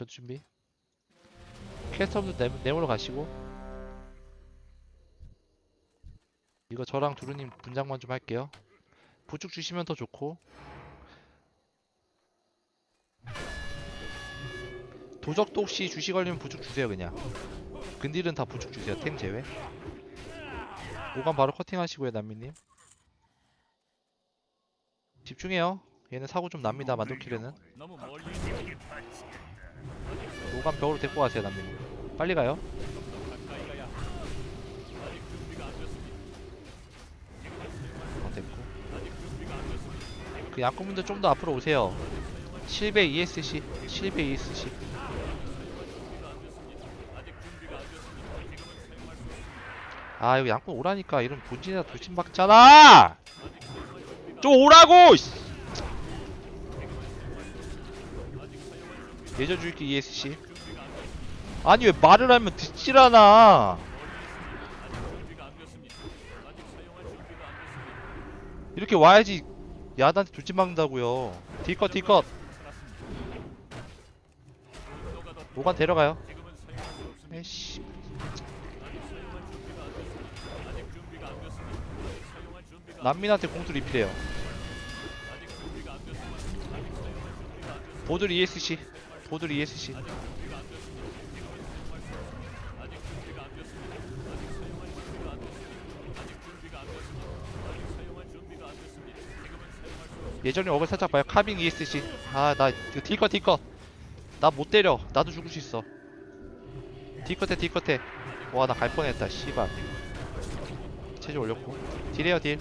전 준비. 캐스터분들 네, 네모로 가시고. 이거 저랑 두루님 분장만 좀 할게요. 부축 주시면 더 좋고. 도적도 혹시 주시 걸리면 부축 주세요 그냥. 근딜은 다 부축 주세요 템 제외. 오감 바로 커팅하시고요 남미님. 집중해요. 얘는 사고 좀 납니다 만도킬에는. 오감 벽으로 데리고 가세요 남미님. 빨리 가요. 어, 됐고. 그 양꾼분들 좀 더 앞으로 오세요. 7배 ESC, 7배 ESC. 아 이거 양꾼 오라니까 이런 본진에다 돌진 박잖아. 좀 오라고. 줄기 ESC. 아니 왜 말을 하면 듣질 않아. 이렇게 와야지 야단한테 돌진 박는다고요. 딜컷 딜컷. 오간 데려가요. 에이씨. 난민한테 공투 리필해요. 보들 ESC. 보들 ESC. 예전에 어글 살짝 봐요. 카빙 ESC. 아, 나 이거 딜컷 딜컷. 나 못 때려. 나도 죽을 수 있어. 딜컷해 딜컷해. 와, 나 갈 뻔했다. 씨발. 체중 올렸고. 딜해요 딜.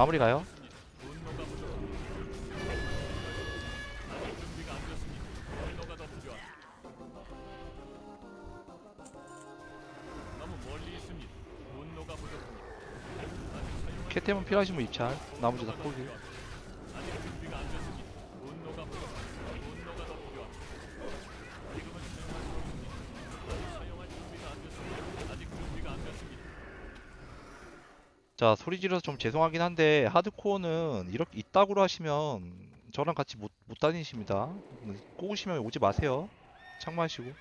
아직 사용할 캐템은 필요하신 분 입찰. 나머지 다 포기. 자, 소리 지르서 좀 죄송하긴 한데 하드코어는 이렇게 이따구로 하시면 저랑 같이 못, 못 다니십니다. 꼬우시면 오지 마세요. 창마시고.